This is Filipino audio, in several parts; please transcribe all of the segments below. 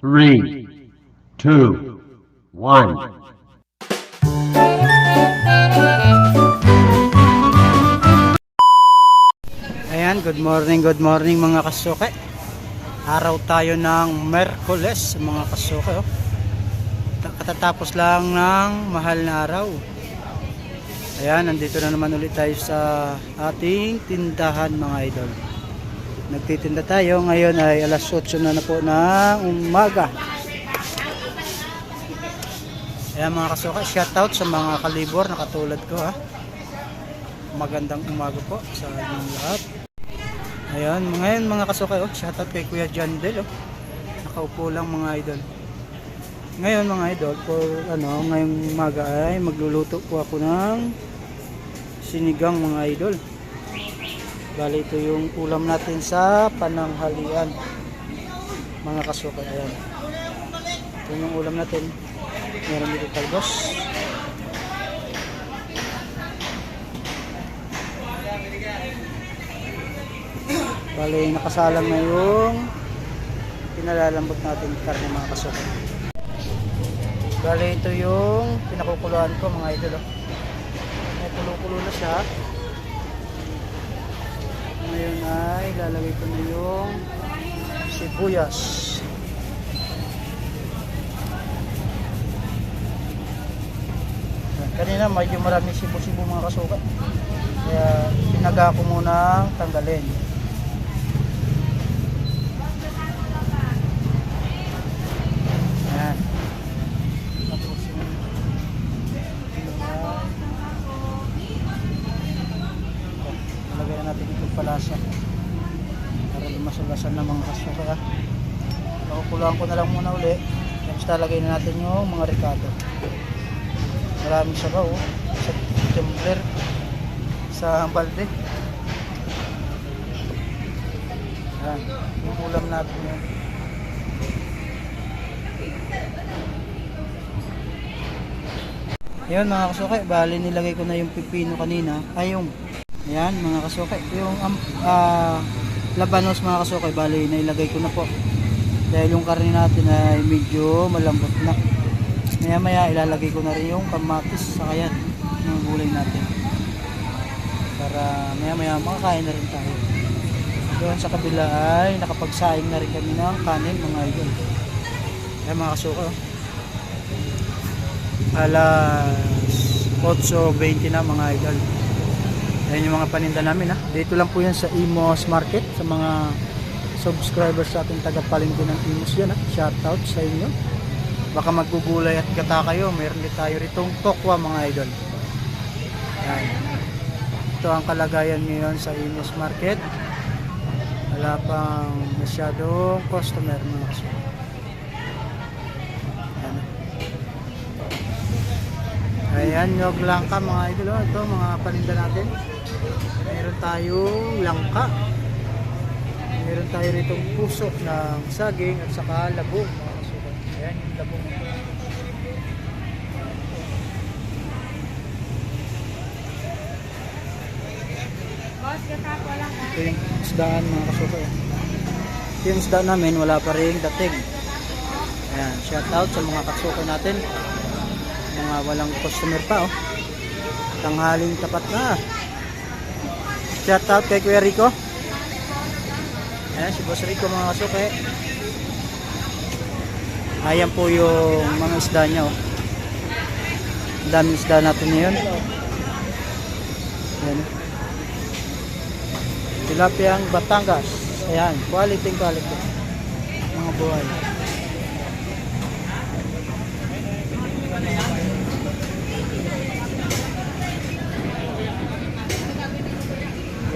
three, two, one. Ayan, good morning, good morning mga kasuke. Araw tayo ng Merkules mga kasuke. Oh. Ta- Katatapos lang ng mahal na araw. Ayan, nandito na naman ulit tayo sa ating tindahan mga idol. Nagtitinda tayo, ngayon ay alas 8 na na po ng umaga. Ayan mga kasuke, shoutout sa mga kalibor na katulad ko ha. Magandang umaga po sa inyong lahat. Ayan, ngayon mga kasukay, oh, shoutout kay Kuya John Del, oh. Nakaupo lang mga idol. Ngayon mga idol, for ano, ngayong umaga ay magluluto po ako ng sinigang mga idol. Bali ito yung ulam natin sa pananghalian. Mga kasukay, ayan. Ito yung ulam natin. Meron dito talbos. Bali, nakasalang na yung pinalalambot natin karne mga kasuka. Bali, ito yung pinakukuluan ko mga idol. Oh. May kulo-kulo na siya. Ngayon ay lalagay ko na yung sibuyas. Kanina medyo maraming sibo-sibo mga kasuka. Kaya pinaga ko muna tanggalin. Itong palasa para lumasulasan ng mga kasuka ha. Pakukuluan ko na lang muna uli. Tapos talagay na natin yung mga ricado. Maraming sabaw oh. Sa tumbler. Sa balde. Yan. Yung natin yun. Yun mga kasukay, bali nilagay ko na yung pipino kanina. Ay yung, ayan mga kasukay, yung um, ah, labanos mga kasukay, bali nailagay ko na po. Dahil yung karne natin ay medyo malambot na. Maya maya ilalagay ko na rin yung kamatis sa kayan, yung gulay natin. Para maya maya makakain na rin tayo. Doon sa kabila ay nakapagsaing na rin kami ng kanin mga idol. Ayan mga kasukay. oh alas 8.20 na mga idol ayan yung mga paninda namin ha? Dito lang po yan sa Imos Market sa mga subscribers sa ating tagapalingko ng Imos yan ha? Shoutout sa inyo. Baka magugulay at gata kayo meron din tayo ritong tokwa mga idol. Ayan. Ito ang kalagayan ngayon sa Imos Market. Wala pang masyadong customer mga kasuka Ayan, yung langka mga idol. Ito, mga paninda natin. Meron tayong langka. Meron tayo rito puso ng saging at saka labong. mga kasukat. Ayan, yung labong. Ito yung isdaan mga kasukat. Ito yung isdaan namin, wala pa rin dating. Ayan, shout out sa mga kasukat natin mga walang customer pa oh. Tanghaling tapat na. Shout out kay Kuya Rico. Ayan si Boss Rico mga kasuke. Ayan po yung mga isda niya oh. Ang isda natin ngayon. Ayan. Tilapiang Batangas. Ayan, quality quality. Mga buhay.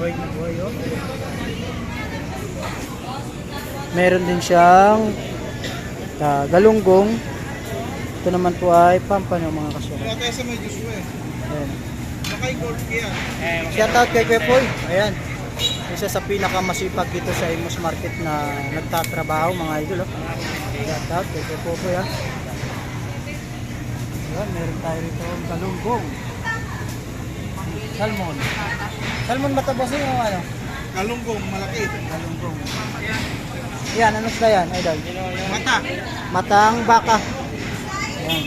Buhay na buhay, oh. Meron din siyang ah, galunggong. Ito naman po ay pampano mga kasuka. Wala tayo sa may mo eh. Ayan. Baka yung gold kaya. Shout out kay Kuya Poy. Ayan. Isa sa pinakamasipag dito sa Imos Market na nagtatrabaho mga idol. Oh. Shout out kay Kuya Poy. Ah. Ayan, meron tayo rito ang galunggong. Salmon. Salmon ba ito boss yung ano? Kalunggong, malaki. Galunggong. Yan, ano isda yan, idol? Mata. Matang baka. Ayan.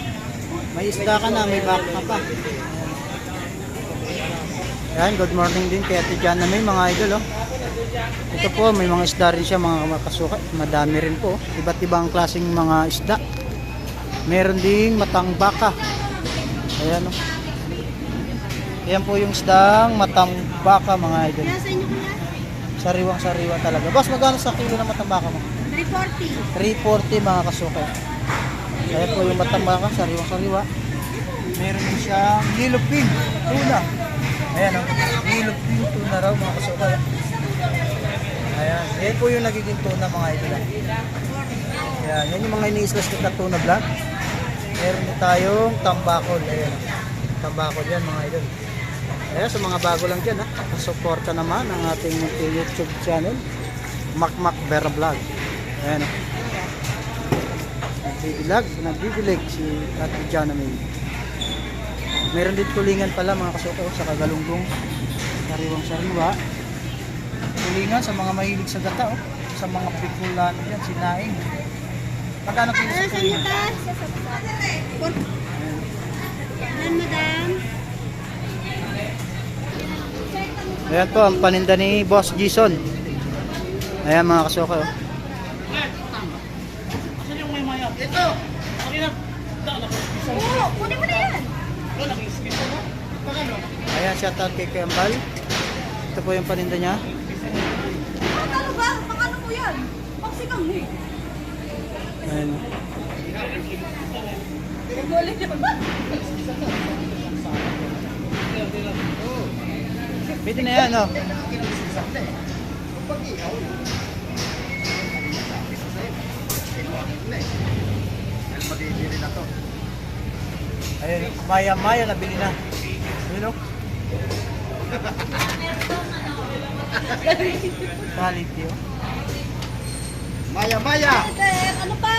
May isda ka na, may baka ka pa. Ayan, good morning din kay Ate Jana may mga idol oh. Ito po, may mga isda rin siya mga kasuka. Madami rin po. Iba't ibang klaseng mga isda. Meron ding matang baka. Ayan oh. Ayan po yung isdang matang baka mga idol. Nasa inyo kuya? Sariwang sariwa talaga. Boss, magkano sa kilo ng matang baka mo? 340. 340 mga kasuka. Ayan po yung matang baka, sariwang sariwa. Meron din siyang yellow pin, tuna. Ayan o, yellow pin tuna raw mga kasuka. Ayan, yan po yung nagiging tuna mga idol. ah. Ayan, yan yung mga ini-slice na tuna vlog. Meron din tayong tambakol. Ayan, tambakol yan mga idol. Ayan, sa mga bago lang dyan ha, pasuporta naman ang ating YouTube channel, Makmak Vera Vlog. Ayan o. Nagbibilag, nagbibilig si Ate Jana May. Meron din tulingan pala mga kasuko sa Kagalunggong. Sariwang sariwa. Tulingan sa mga mahilig sa gata oh. Sa mga Bicolano yan, sinaing. Magkano kilo sa tulingan? ta? Yan, madam. Ayan po, ang paninda ni Boss Jason. Ayan mga kasuko oh. Oo, kunin mo na yan. Ayan, shoutout kay Kembal. Ito po yung paninda niya. Ano ba? Pang ano mo yan? Pang sigang eh. Ayan. Pwede na yan, oh. Ayun, maya-maya nabili na. Ayun, oh. Quality, oh. Maya, Maya. Eh, ano pa?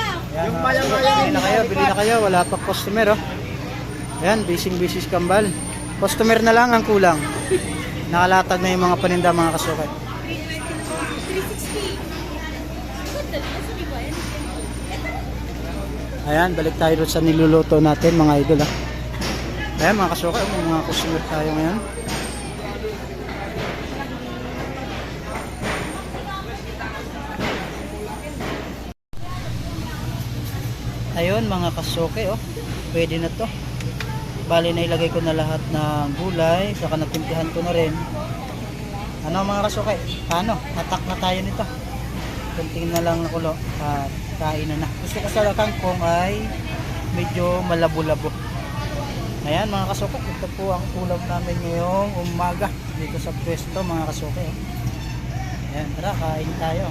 Yung oh. maya-maya Bili na kayo, bili na kayo. Wala pa customer, oh. Ayan, busy-busy kambal. Customer na lang ang kulang. Nakalatag na yung mga paninda, mga kasukay. 360. Good na din. Sabi ba yan? Ayan, balik tayo sa niluluto natin, mga idol, ah. Ayan, mga kasukay, may mga customer tayo ngayon. Ayun, mga kasuke, oh. Pwede na to. Bali na ilagay ko na lahat ng gulay, saka natimpihan ko na rin. Ano mga kasuke? Paano? Tatak na tayo nito. Kunting na lang nakulo at kain na na. Gusto ko kangkong ay medyo malabo-labo. Ayan mga kasuke, ito po ang ulam namin ngayong umaga dito sa pwesto mga kasuke. oh. Ayan, tara, kain tayo.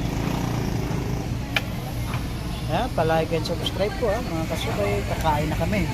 Ayan, palike and subscribe po ah, mga kasuke, kakain na kami.